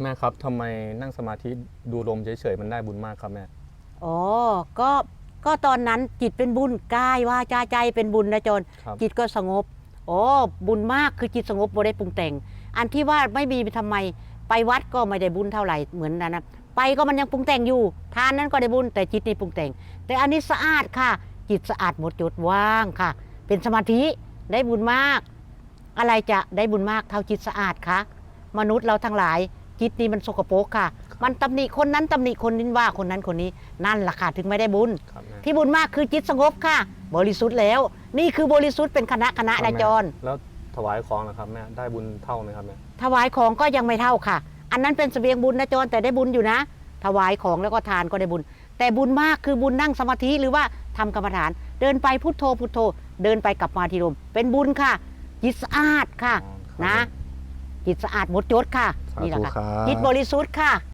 แม่ครับทำไมนั่งสมาธิดูลมเฉยๆมันได้บุญมากครับแม่ อ๋อ ก็ ก็ตอนนั้นจิตเป็นบุญกายว่าจาใจเป็นบุญนะจน ครับ จิตก็สงบ โอ้บุญมากคือจิตสงบบ่ได้ปรุงแต่ง อันที่ว่าไม่มีทำไม ไปวัดก็ไม่ได้บุญเท่าไหร่เหมือนนั้นนะไปก็มันยังปรุงแต่งอยู่ ทานนั้นก็ได้บุญแต่จิตนี่ปรุงแต่ง แต่อันนี้สะอาดค่ะ จิตสะอาดหมดจดว่างค่ะ เป็นสมาธิได้บุญมาก อะไรจะได้บุญมากเท่าจิตสะอาดคะมนุษย์เราทั้งหลาย จิตนี่มันสกปรกค่ะ มันตำหนิคนนั้นตำหนิคนนี้ว่าคนนั้นคนนี้นั่นล่ะค่ะถึงไม่ได้บุญ ครับแม่ที่บุญมากคือจิตสงบค่ะ บริสุทธิ์แล้ว นี่คือบริสุทธิ์เป็นคณะคณะครับนะแม่จร แล้วถวายของนะครับแม่ได้บุญเท่าไหมครับแม่ถวายของก็ยังไม่เท่าค่ะ อันนั้นเป็นเสบียงบุญนะจรแต่ได้บุญอยู่นะ ถวายของแล้วก็ทานก็ได้บุญ แต่บุญมากคือบุญนั่งสมาธิหรือว่าทำกรรมฐาน เดินไปพุทโธพุทโธ เดินไปกลับมาที่ลมเป็นบุญค่ะจิตสะอาดค่ะ อ๋อครับนะ จิตสะอาดหมดจดค่ะสาธุนี่แหละค่ะครับ จิตบริสุทธิ์ค่ะ